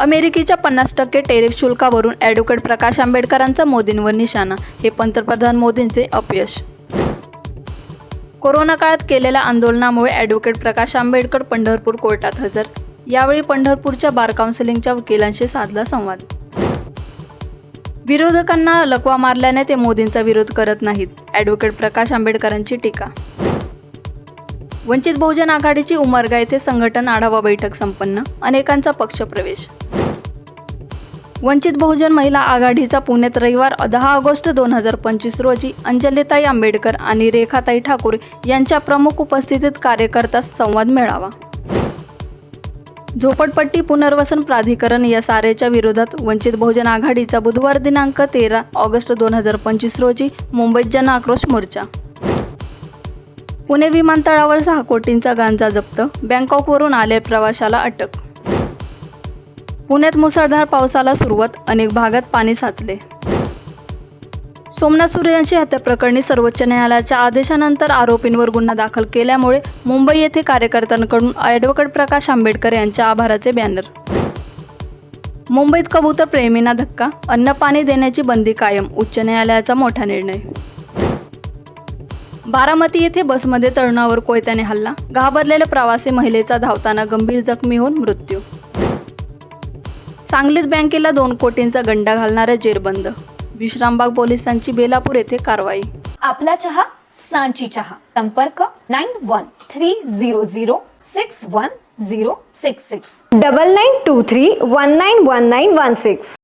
अमेरिकेच्या पन्नास टक्के टेरिफ शुल्कावरून ॲडव्होकेट प्रकाश आंबेडकरांचा मोदींवर निशाणा. हे पंतप्रधान मोदींचे अपयश. कोरोना काळात केलेल्या आंदोलनामुळे ॲडव्होकेट प्रकाश आंबेडकर पंढरपूर कोर्टात हजर. यावेळी पंढरपूरच्या बार काउन्सिलिंगच्या वकिलांशी साधला संवाद. विरोधकांना लकवा मारल्याने ते मोदींचा विरोध करत नाहीत. ॲडव्होकेट प्रकाश आंबेडकरांची टीका. वंचित बहुजन आघाडीची उमरगा येथे संघटन आढावा बैठक संपन्न. अनेकांचा पक्षप्रवेश. वंचित बहुजन महिला आघाडीचा पुण्यात रविवार दहा ऑगस्ट दोन हजार पंचवीस रोजी अंजलीताई आंबेडकर आणि रेखाताई ठाकूर यांच्या प्रमुख उपस्थितीत कार्यकर्ता संवाद मेळावा. झोपडपट्टी पुनर्वसन प्राधिकरण या सारेच्या विरोधात वंचित बहुजन आघाडीचा बुधवार दिनांक तेरा ऑगस्ट दोन हजार पंचवीस रोजी मुंबईत जन आक्रोश मोर्चा. पुणे विमानतळावर सहा कोटींचा गांजा जप्त. बँकॉकवरून आले प्रवाशाला अटक. पुण्यात मुसळधार पावसाला सुरुवात अनेक भागात पाणी साचले. सोमनाथ सूर्यवंशी हत्याप्रकरणी सर्वोच्च न्यायालयाच्या आदेशानंतर आरोपींवर गुन्हा दाखल केल्यामुळे मुंबई येथे कार्यकर्त्यांकडून ॲडव्होकेट प्रकाश आंबेडकर यांच्या आभाराचे बॅनर. मुंबईत कबूतर प्रेमींना धक्का अन्न पाणी देण्याची बंदी कायम उच्च न्यायालयाचा मोठा निर्णय. बारामती येथे बसमध्ये तरुणावर कोयत्याने हल्ला. घाबरलेल्या प्रवासी महिलेचा धावताना गंभीर जखमी होऊन मृत्यू. सांगलीत बँकेला दोन कोटींचा गंडा घालणाऱ्या जेरबंद. विश्रामबाग पोलिसांची बेलापूर येथे कारवाई. आपला चहा सांची चहा. संपर्क nine one three zero zero six one zero six six. Double nine two three one nine one nine one six.